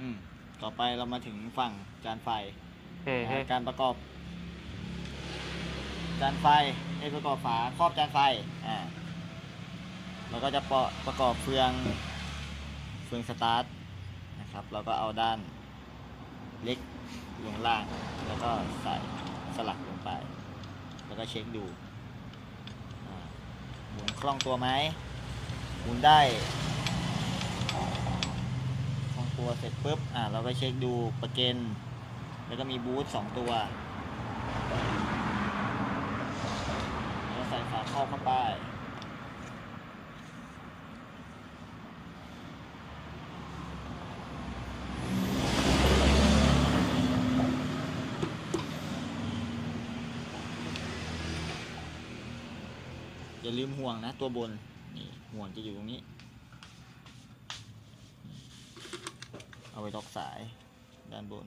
อืมต่อไปเรามาถึงฝั่งจานไฟอืมฮึการประกอบ จานไฟให้ประกอบฝาครอบจานไฟอ่าเราก็จะประประกอบเฟืองเฟืองสตาร์ทนะครับเราก็เอาด้านเล็กลงล่าง แล้วก็ใส่สลักลงไป แล้วก็เช็คดูอ่าหมุนคล่องตัวไหมหมุนได้ คล่องตัวเสร็จปุ๊บอ่าเราก็เช็คดูประเกนแล้วก็มีบูทสองตัวแล้วใส่ฝาครอบเข้าไปอย่าลืมห่วงนะตัวบน นี่ห่วงจะอยู่ตรงนี้ เอาไว้ล็อกสายด้านบน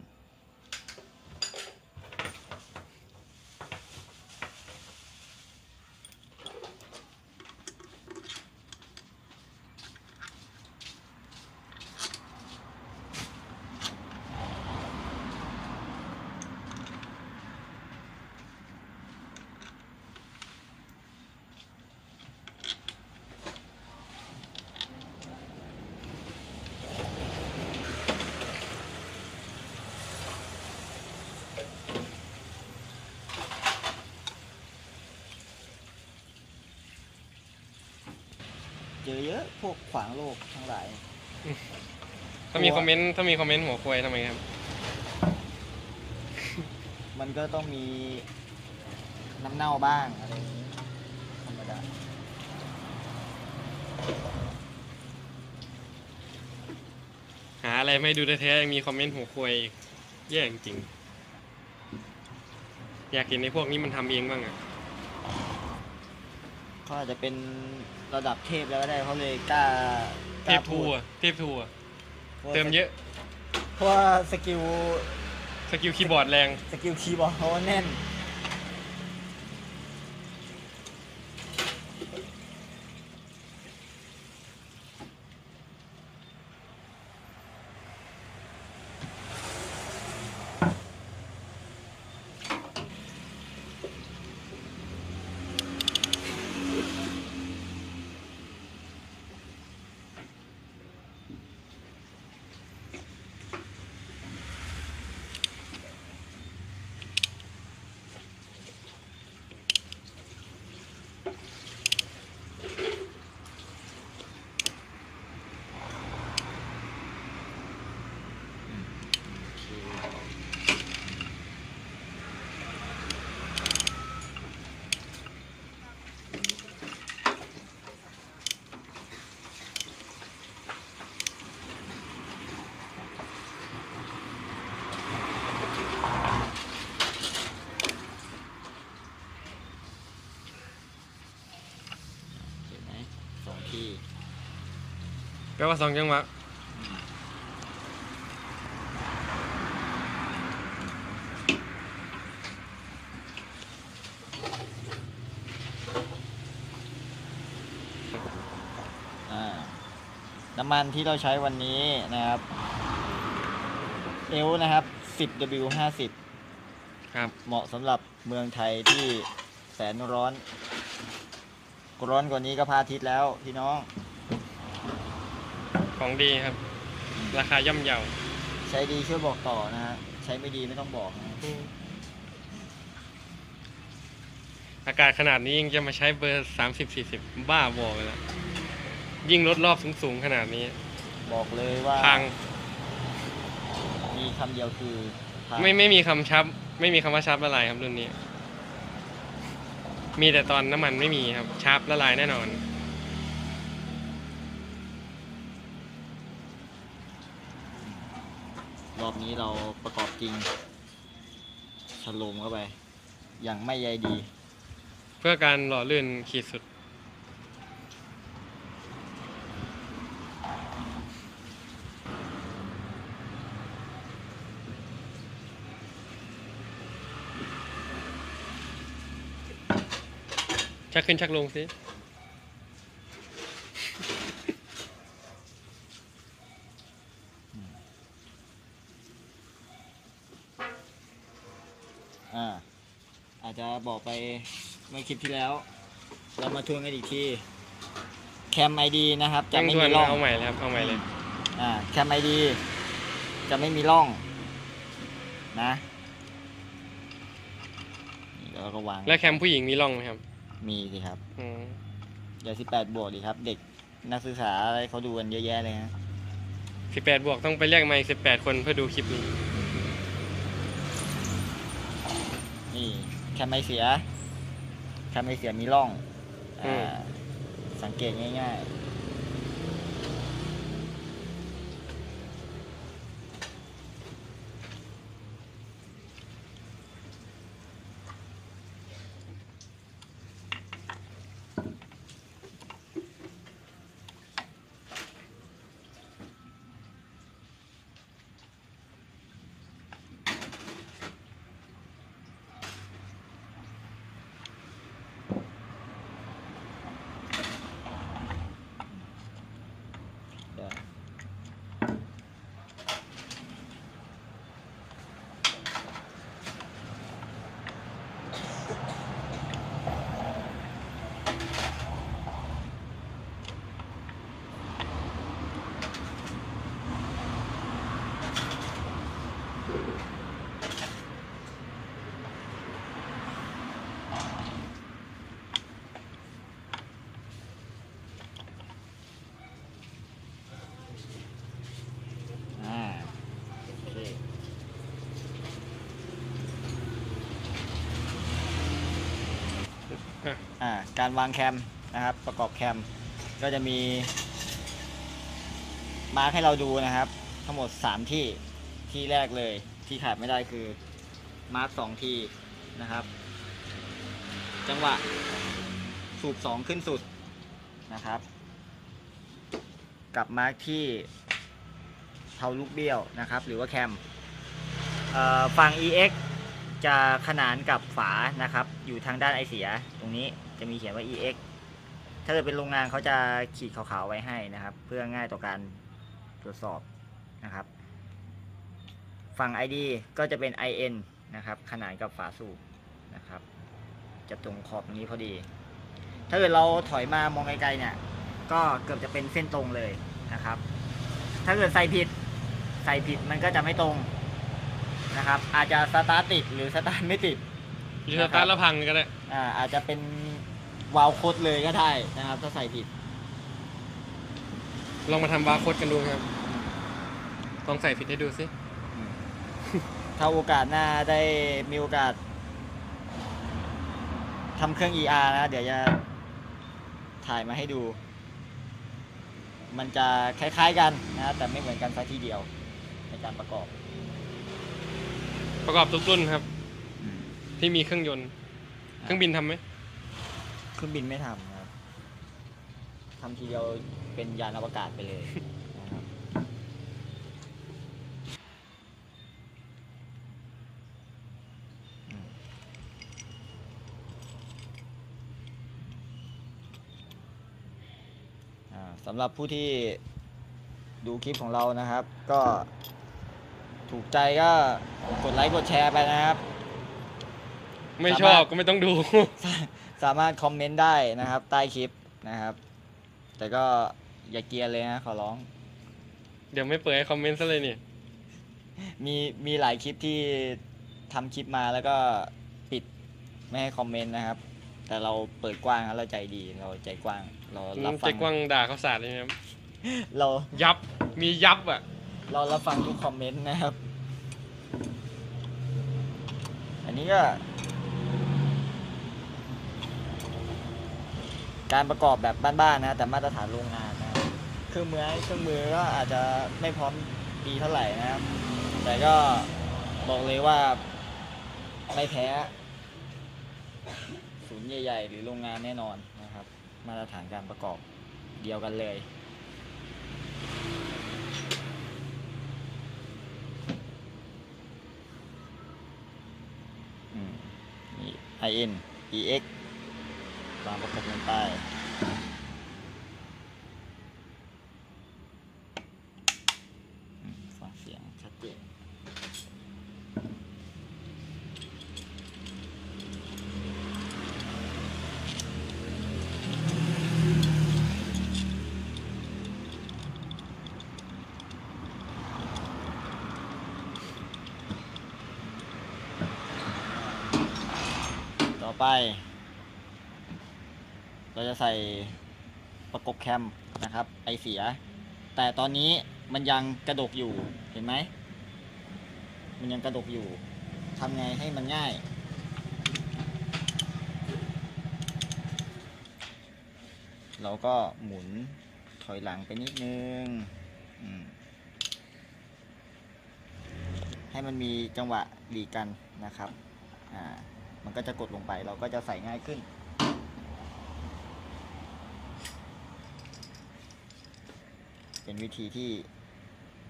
เจอเยอะพวกขวางโลกทั้งหลาย ถ้ามีคอมเมนต์ถ้ามีคอมเมนต์หัวควายทำไมครับ มันก็ต้องมีน้ำเน่าบ้างอะไรอย่างนี้ธรรมดาหาอะไรไม่ดูแท้ๆยังมีคอมเมนต์หัวควายอีกแย่จริงอยากเห็นในพวกนี้มันทำเองบ้างอะเขาอาจจะเป็น ระดับเทพแล้วก็ได้เขาเลยกล้าเทพทัวร์เทพทัวร์พราะว่าเติมเยอะเพราะว่าสกิลสกิลคีย์บอร์ดแรง สกิลคีย์บอร์ดเขาแน่น เห็นไหมสองที่ แปลว่าสองจังหวะอ่าน้ำมันที่เราใช้วันนี้นะครับเอลนะครับ 10W50 ครับ เหมาะสำหรับเมืองไทยที่แสนร้อน ร้อนกว่านี้ก็พระอาทิตย์แล้วพี่น้อง ของดีครับ ราคาย่อมเยาใช้ดีช่วยบอกต่อนะฮะใช้ไม่ดีไม่ต้องบอกนะอากาศขนาดนี้ยังจะมาใช้เบอร์สามสิบสี่สิบบ้าบอไปแล้วยิ่งรถรอบสูงๆขนาดนี้ บอกเลยว่าพังมีคำเดียวคือพังไม่ไม่มีคำชับ ไม่มีคำว่าชับละลายครับรุ่นนี้ มีแต่ตอนน้ำมันไม่มีครับชับละลายแน่นอน รอบนี้เราประกอบจริงฉลมเข้าไป อย่างไม่ใยดี เพื่อการหล่อลื่นขีดสุด ชักขึ้นชักลงสิ อ่าอาจจะบอกไปเมื่อคลิปที่แล้ว เรามาทวนกันอีกทีแคมไอดีนะครับ จะยังไม่ทวมีนร่องเอาใหม่เลยครับเอาใหม่เลยอ่าแคมไอดีจะไม่มีร่องนะนี่แล้วเราก็วางแล้วแคมผู้หญิงมีร่องไหมครับ มีสิครับอืมอย่าสิบแปดบวกดีครับ เด็กนักศึกษาอะไรเขาดูกันเยอะแยะเลยฮะสิบแปดบวกต้องไปเรียกมาอีกสิบแปดคนเพื่อดูคลิปนี้ นี่แคมไอเสียแคมไอเสียมีร่องอือ่ามสังเกตง่าย ๆ อ่าการวางแคมนะครับ ประกอบแคมก็จะมีมาร์คให้เราดูนะครับ ทั้งหมด 3 ที่ที่แรกเลยที่ขาดไม่ได้คือมาร์คสองทีนะครับ จังหวะสูบ 2 ขึ้นสุดนะครับ กับมาร์คที่เทาลูกเบี้ยวนะครับ หรือว่าแคมฝั่ง EX จะขนานกับฝานะครับ อยู่ทางด้านไอเสีย ตรงนี้จะมีเขียนว่า EX ถ้าเกิดเป็นโรงงานเขาจะขีดขาวๆไว้ให้นะครับ เพื่อง่ายต่อการตรวจสอบนะครับ ฝั่ง ID ก็จะเป็น IN นะครับ ขนานกับฝาสูบนะครับ จะตรงขอบตรงนี้พอดี ถ้าเกิดเราถอยมามองไกลๆเนี่ย ก็เกือบจะเป็นเส้นตรงเลยนะครับ ถ้าเกิดใส่ผิดใส่ผิดมันก็จะไม่ตรง นะครับ อาจจะสตาร์ทติดหรือสตาร์ทไม่ติด หรือสตาร์ทแล้วพังก็ได้อ่าอาจจะเป็นวาล์วโคดเลยก็ได้นะครับ ถ้าใส่ผิด ลองมาทำบาร์โค้ดกันดูครับ ลองใส่ผิดให้ดูสิถ้าโอกาสหน้าได้มีโอกาสทำเครื่อง ER นะ เดี๋ยวจะถ่ายมาให้ดู มันจะคล้ายๆกันนะ แต่ไม่เหมือนกันซะทีเดียวในการประกอบ ประกอบทุกรุ่นครับที่มีเครื่องยนต์ เครื่องบินทำไหมเครื่องบินไม่ทำครับทำทีเดียวเป็นยานอวกาศไปเลยนะครับอืมอ่าสำหรับผู้ที่ดูคลิปของเรานะครับ ก็ถูกใจก็ กดไลค์กดแชร์ไปนะครับ ไม่สามารถชอบก็ไม่ต้องดูสาสามารถคอมเมนต์ได้นะครับ ใต้คลิปนะครับ แต่ก็อย่าเกรียนเลยนะขอร้อง เดี๋ยวไม่เปิดให้คอมเมนต์ซะเลยนี่มีมีหลายคลิปที่ทำคลิปมาแล้วก็ปิดไม่ให้คอมเมนต์นะครับ แต่เราเปิดกว้างครับเราใจดีเราใจกว้าง เรารับฟัเจ๊งกว้างด่าเขาสาดเลยครับเรายับมียับอะ เรารับฟังทุกคอมเมนต์นะครับ อั นี้ก็ การประกอบแบบบ้านๆนะ แต่มาตรฐานโรงงานนะครับเครื่องมือเครื่องมือก็อาจจะไม่พร้อมดีเท่าไหร่นะครับ แต่ก็บอกเลยว่าไม่แพ้ศูนย์ใหญ่ ๆ หรือโรงงานแน่นอนนะครับ มาตรฐานการประกอบเดียวกันเลย อืม IN EX วางประกบลงไปอืมฟังเสียงชัดเจน ไป เราจะใส่ประกบ แคมนะครับไอเสีย แต่ตอนนี้มันยังกระดกอยู่เห็นไหม มันยังกระดกอยู่ทำไงให้มันง่าย เราก็หมุนถอยหลังไปนิดนึงให้มันมีจังหวะดีกันนะครับ อ่า มันก็จะกดลงไปเราก็จะใส่ง่ายขึ้น เป็นวิธีที่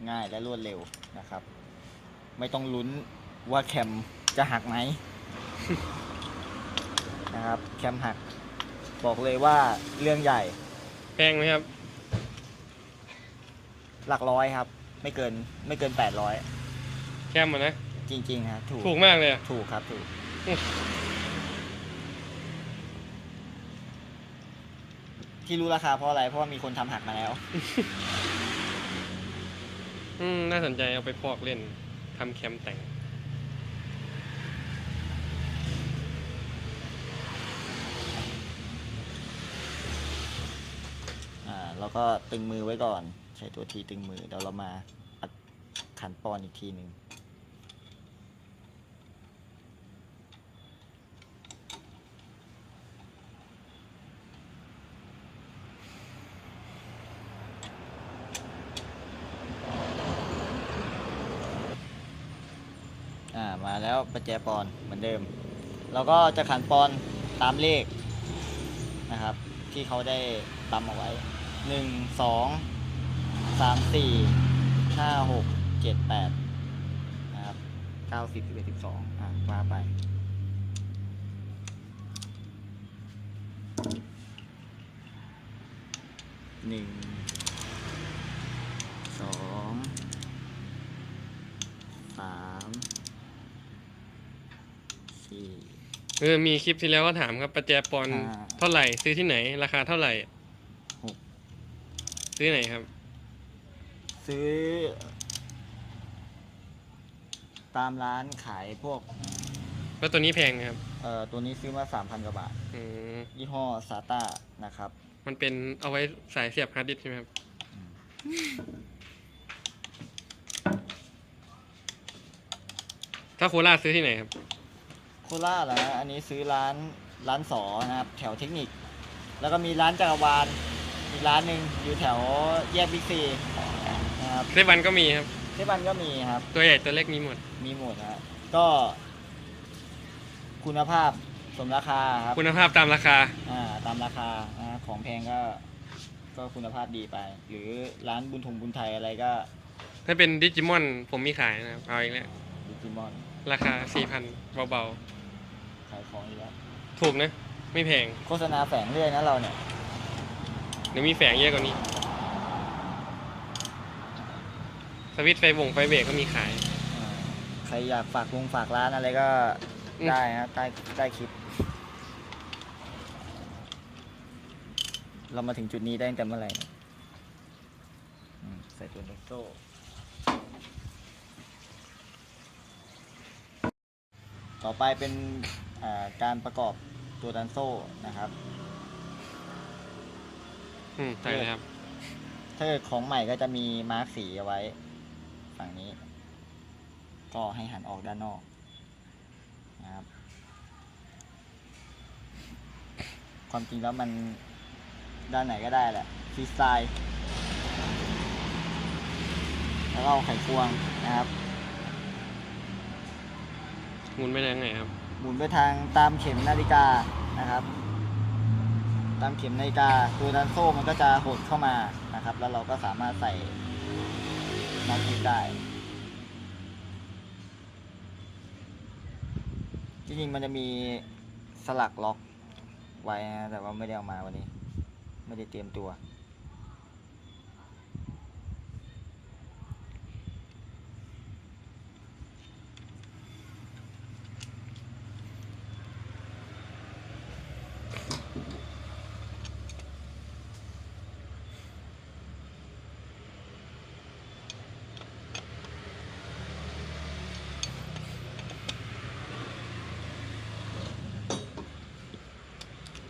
ง่ายและรวดเร็วนะครับ ไม่ต้องลุ้นว่าแคมจะหักไหมนะครับแคมหัก บอกเลยว่าเรื่องใหญ่ แพงไหมครับ หลักร้อยครับ ไม่เกินไม่เกินแปดร้อยแคมอะนะ จริงๆครับถูกถูกมากเลยอะถูกครับถูก อืม ที่รู้ราคาเพราะอะไรเพราะว่ามีคนทำหักมาแล้ว อืม น่าสนใจเอาไปพอกเล่นทำแคมแต่ง อ่าแล้วก็ตึงมือไว้ก่อน ใช้ตัวทีตึงมือเดี๋ยวเรามาอัดขันปอนอีกทีหนึ่ง แล้วประแจปอนเหมือนเดิม เราก็จะขันปอนตามเลขนะครับ ที่เขาได้ตำเอาไว้หนึ่งสองสามสี่ห้าหกเจ็ดแปดนะครับเก้าสิบสิบเอ็ดสิบสองอะว่าไปหนึ่งสองสามสี่ เออมีคลิปที่แล้วก็ถามครับประแจปอนอ่า เท่าไหร่ ซื้อที่ไหน ราคาเท่าไหร่หกซื้อไหนครับ ซื้อ ตามร้านขายพวก แล้วตัวนี้แพงไหมครับเอ่อ ตัวนี้ซื้อมาสามพันกว่าบาท อืมยี่ห้อซาต้านะครับ มันเป็นเอาไว้สายเสียบฮาร์ดดิสก์ใช่ไหมครับถ้าโคราชซื้อที่ไหนครับ โคราชเหรอฮะอันนี้ซื้อร้านร้านสอนะครับแถวเทคนิค แล้วก็มีร้านจักรวาลอีกร้านหนึ่งอยู่แถวแยกบิ๊กซีนะครับเซวันก็มีครับที่บันก็มีครับ ตัวใหญ่ตัวเล็กมีหมด มีหมดนะฮะก็ คุณภาพสมราคาครับ คุณภาพตามราคา อ่าตามราคานะฮะของแพงก็ ก็คุณภาพดีไป หรือร้านบุญทงบุญไทยอะไรก็ถ้าเป็นดิจิมอนผมมีขายนะครับ เอาอีกแล้วดิจิมอน ราคาสี่พันเบา ขายของอีกแล้วๆถูกนะ ไม่แพง โฆษณาแฝงเรื่อยนะเราเนี่ย เดี๋ยวมีแฝงเยอะกว่านี้ สวิตช์ไฟวงไฟเบรกก็มีขายอ่าใครอยากฝากลงฝากร้านอะไรก็อืม ได้นะใต้ใต้คลิป เรามาถึงจุดนี้ได้ตั้งแต่เมื่อไหร่เนี่ยอืมใส่ตัวเนโซ่ต่อไปเป็นอ่า การประกอบตัวดันโซ่นะครับอืมใช่เลยครับถ้าเกิดของใหม่ก็จะมีมาร์กสีเอาไว้ ฝั่งนี้ ก็ให้หันออกด้านนอกนะครับ ความจริงแล้วมันด้านไหนก็ได้แหละฟรีสไตล์แล้วก็เอาไขควงนะครับ หมุนไปทางไหนครับ หมุนไปทางตามเข็มนาฬิกานะครับ ตามเข็มนาฬิกาตัวดันโซ่มันก็จะหดเข้ามานะครับ แล้วเราก็สามารถใส่น็อตนี้ได้จริงๆมันจะมีสลักล็อกไว้นะแต่ว่าไม่ได้เอามาวันนี้ ไม่ได้เตรียมตัว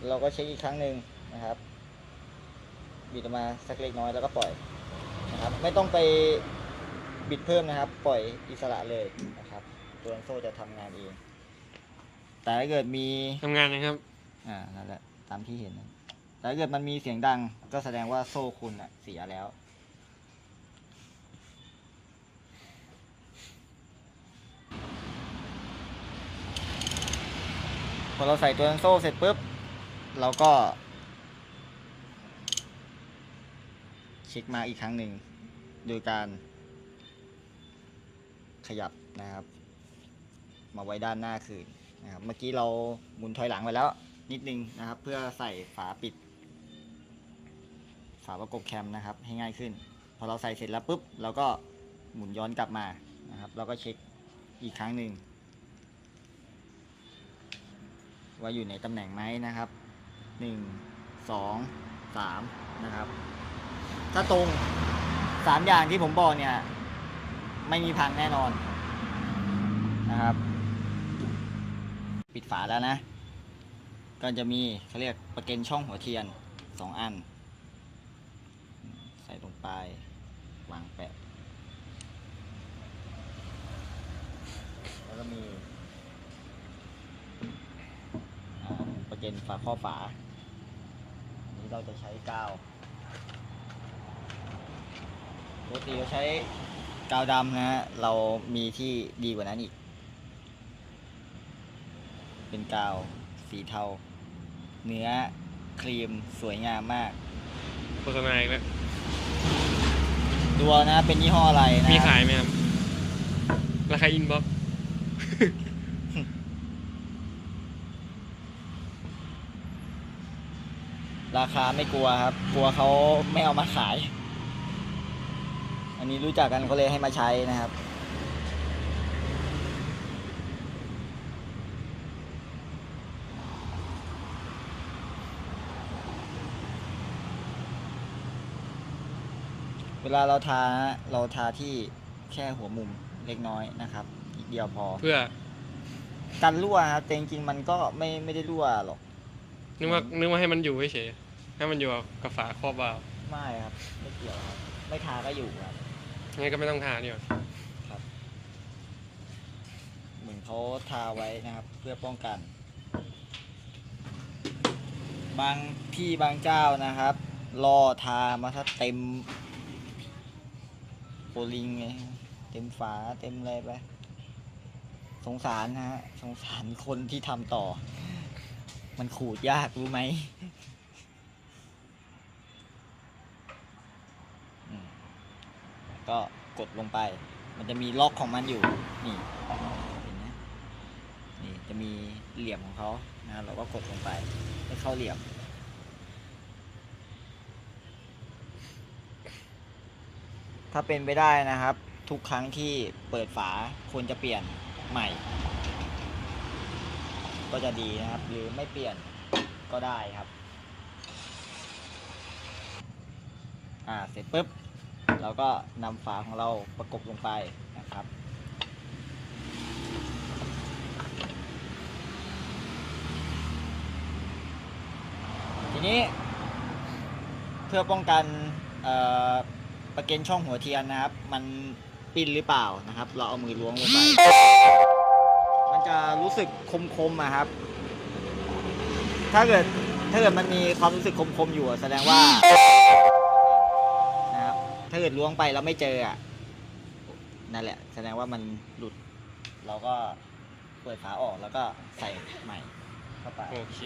เราก็เช็คอีกครั้งหนึ่งนะครับ บิดออกมาสักเล็กน้อยแล้วก็ปล่อยนะครับ ไม่ต้องไปบิดเพิ่มนะครับ ปล่อยอิสระเลยนะครับ ตัวโซ่จะทำงานเอง แต่ถ้าเกิดมีทำงานนะครับ อ่านั่นแหละตามที่เห็นนะแต่ถ้าเกิดมันมีเสียงดังก็แสดงว่าโซ่คุณอะเสียแล้วพอเราใส่ตัวโซ่เสร็จปุ๊บ เราก็ เช็คมาอีกครั้งหนึ่ง โดยการ ขยับนะครับ มาไว้ด้านหน้าคืนนะครับ เมื่อกี้เราหมุนถอยหลังไปแล้ว นิดนึงนะครับ เพื่อใส่ฝาปิด ฝาประกบแคมนะครับ ให้ง่ายขึ้น พอเราใส่เสร็จแล้วปุ๊บเราก็หมุนย้อนกลับมานะครับ เราก็เช็คอีกครั้งหนึ่งว่าอยู่ในตำแหน่งไหมนะครับ หนึ่งสองสามนะครับ ถ้าตรงสามอย่างที่ผมบอกเนี่ย ไม่มีพังแน่นอนนะครับ ปิดฝาแล้วนะ ก็จะมีเขาเรียกประเก็นช่องหัวเทียนสองอัน ใส่ลงไปวางแปะ แล้วก็มีประเก็นฝาข้อบฝา นนี้เราจะใช้กาวปกติเราใช้กาวดำนะฮะเรามีที่ดีกว่านั้นอีก เป็นกาวสีเทา เนื้อครีมสวยงามมากโฆษณาอีกแล้วดูเอานะเป็นยี่ห้ออะไรนะมีขายไหมครับ ราคาอินบ็อก ราคาไม่กลัวครับ กลัวเขาไม่เอามาขาย อันนี้รู้จักกันเขาเลยให้มาใช้นะครับ เวลาเราทาเราทาที่แค่หัวมุมเล็กน้อยนะครับ อีกเดียวพอ เพื่อกันรั่วครับแต่จริงๆมันก็ไม่ไม่ได้รั่วหรอก นึกว่านึกว่าให้มันอยู่เฉยๆ ให้มันอยู่กับฝาครอบวาล์วไม่ครับ ไม่เกี่ยวครับ ไม่ทาก็อยู่ครับ งั้นก็ไม่ต้องทาดีกว่าครับ เหมือนเขาทาไว้นะครับ เพื่อป้องกัน บางที่บางเจ้านะครับรอทามาถ้าเต็มโปรลิงไงเต็มฝาเต็มอะไรไปสงสารนะฮะสงสารคนที่ทำต่อ มันขูดยากรู้ไหมอืม ก็กดลงไป มันจะมีล็อกของมันอยู่ นี่เห็นไหมนี่จะมีเหลี่ยมของเขานะเราก็กดลงไปให้เข้าเหลี่ยม ถ้าเป็นไปได้นะครับ ทุกครั้งที่เปิดฝาควรจะเปลี่ยนใหม่ ก็จะดีนะครับ หรือไม่เปลี่ยนก็ได้ครับ อ่า เสร็จปุ๊บ เราก็นำฝาของเราประกบลงไปนะครับ ทีนี้เพื่อป้องกันประเก็นช่องหัวเทียนนะครับ มันปิ้นหรือเปล่านะครับ เราเอามือล้วงลงไป มันจะรู้สึกคมๆอะครับ ถ้าเกิดถ้าเกิดมันมีความรู้สึกคมๆอยู่แสดงว่าาเกิดล้วงไปแล้วไม่เจออะนั่นแหละ แสดงว่ามันหลุด เราก็เปิดฝาออกแล้วก็ใส่ใหม่เข้าไป โอเค